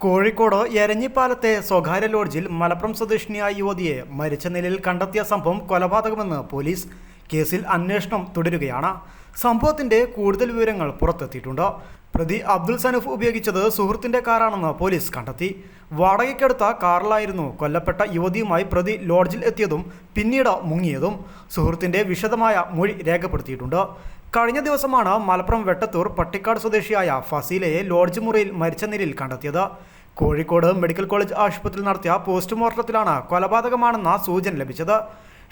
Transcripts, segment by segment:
കോഴിക്കോട് എരഞ്ഞിപ്പാലത്തെ സ്വകാര്യ ലോഡ്ജിൽ മലപ്പുറം സ്വദേശിനിയായ യുവതിയെ മരിച്ച നിലയിൽ കണ്ടെത്തിയ സംഭവം കൊലപാതകമെന്ന് പോലീസ് കേസിൽ അന്വേഷണം തുടരുകയാണ്. സംഭവത്തിന്റെ കൂടുതൽ വിവരങ്ങൾ പുറത്തെത്തിയിട്ടുണ്ട്. പ്രതി അബ്ദുൽ സനൂഫ് ഉപയോഗിച്ചത് സുഹൃത്തിന്റെ കാറാണെന്ന് പോലീസ് കണ്ടെത്തി. വാടകയ്ക്കെടുത്ത കാറിലായിരുന്നു കൊല്ലപ്പെട്ട യുവതിയുമായി പ്രതി ലോഡ്ജിൽ എത്തിയതും പിന്നീട് മുങ്ങിയതും. സുഹൃത്തിന്റെ വിശദമായ മൊഴി രേഖപ്പെടുത്തിയിട്ടുണ്ട്. കഴിഞ്ഞ ദിവസമാണ് മലപ്പുറം വെട്ടത്തൂർ പട്ടിക്കാട് സ്വദേശിയായ ഫസീലയെ ലോഡ്ജ് മുറിയിൽ മരിച്ച നിലയിൽ കണ്ടെത്തിയത്. കോഴിക്കോട് മെഡിക്കൽ കോളേജ് ആശുപത്രിയിൽ നടത്തിയ പോസ്റ്റ്മോർട്ടത്തിലാണ് കൊലപാതകമാണെന്ന സൂചന ലഭിച്ചത്.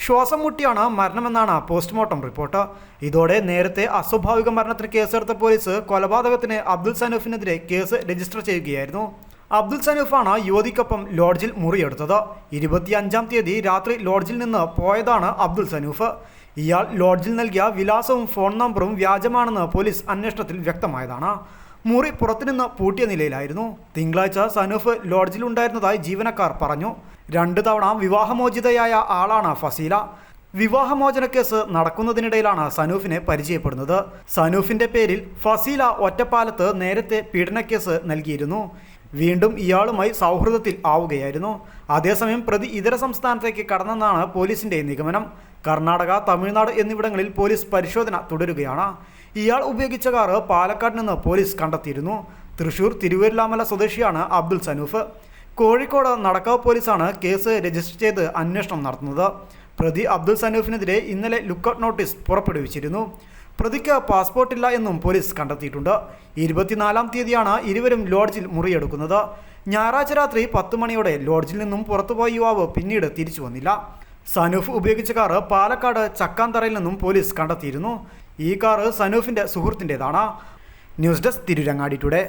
ശ്വാസം മുട്ടിയാണ് മരണമെന്നാണ് പോസ്റ്റ്മോർട്ടം റിപ്പോർട്ട്. ഇതോടെ നേരത്തെ അസ്വാഭാവിക മരണത്തിന് കേസെടുത്ത പോലീസ് കൊലപാതകത്തിന് അബ്ദുൽ സനൂഫിനെതിരെ കേസ് രജിസ്റ്റർ ചെയ്യുകയായിരുന്നു. അബ്ദുൽ സനൂഫാണ് യുവതിക്കൊപ്പം ലോഡ്ജിൽ മുറിയെടുത്തത്. ഇരുപത്തിയഞ്ചാം തീയതി രാത്രി ലോഡ്ജിൽ നിന്ന് പോയതാണ് അബ്ദുൽ സനൂഫ്. ഇയാൾ ലോഡ്ജിൽ നൽകിയ വിലാസവും ഫോൺ നമ്പറും വ്യാജമാണെന്ന് പോലീസ് അന്വേഷണത്തിൽ വ്യക്തമായതാണ്. മുറി പുറത്തുനിന്ന് പൂട്ടിയ നിലയിലായിരുന്നു. തിങ്കളാഴ്ച സനൂഫ് ലോഡ്ജിലുണ്ടായിരുന്നതായി ജീവനക്കാർ പറഞ്ഞു. രണ്ട് തവണ വിവാഹമോചിതയായ ആളാണ് ഫസീല. വിവാഹമോചന കേസ് നടക്കുന്നതിനിടയിലാണ് സനൂഫിനെ പരിചയപ്പെടുന്നത്. സനൂഫിന്റെ പേരിൽ ഫസീല ഒറ്റപ്പാലത്ത് നേരത്തെ പീഡനക്കേസ് നൽകിയിരുന്നു. വീണ്ടും ഇയാളുമായി സൗഹൃദത്തിൽ ആവുകയായിരുന്നു. അതേസമയം പ്രതി ഇതര സംസ്ഥാനത്തേക്ക് കടന്നെന്നാണ് പോലീസിന്റെ നിഗമനം. കർണാടക തമിഴ്നാട് എന്നിവിടങ്ങളിൽ പോലീസ് പരിശോധന തുടരുകയാണ്. ഇയാൾ ഉപയോഗിച്ച കാറ് പാലക്കാട് നിന്ന് പോലീസ് കണ്ടെത്തിയിരുന്നു. തൃശൂർ തിരുവല്ലാമല സ്വദേശിയാണ് അബ്ദുൽ സനൂഫ്. കോഴിക്കോട് നടക്കാവ് പോലീസാണ് കേസ് രജിസ്റ്റർ ചെയ്ത് അന്വേഷണം നടത്തുന്നത്. പ്രതി അബ്ദുൽ സനൂഫിനെതിരെ ഇന്നലെ ലുക്കൌട്ട് നോട്ടീസ് പുറപ്പെടുവിച്ചിരുന്നു. പ്രതിക്ക് പാസ്പോർട്ടില്ല എന്നും പോലീസ് കണ്ടെത്തിയിട്ടുണ്ട്. ഇരുപത്തിനാലാം തീയതിയാണ് ഇരുവരും ലോഡ്ജിൽ മുറിയെടുക്കുന്നത്. ഞായറാഴ്ച രാത്രി പത്ത് മണിയോടെ ലോഡ്ജിൽ നിന്നും പുറത്തുപോയ യുവാവ് പിന്നീട് തിരിച്ചു വന്നില്ല. സനൂഫ് ഉപയോഗിച്ച കാറ് പാലക്കാട് ചക്കാന്തറയിൽ നിന്നും പോലീസ് കണ്ടെത്തിയിരുന്നു. ഈ കാറ് സനൂഫിന്റെ സുഹൃത്തിന്റെതാണ് ന്യൂസ് ഡെസ്ക് തിരുരങ്ങാടി ടുഡേ.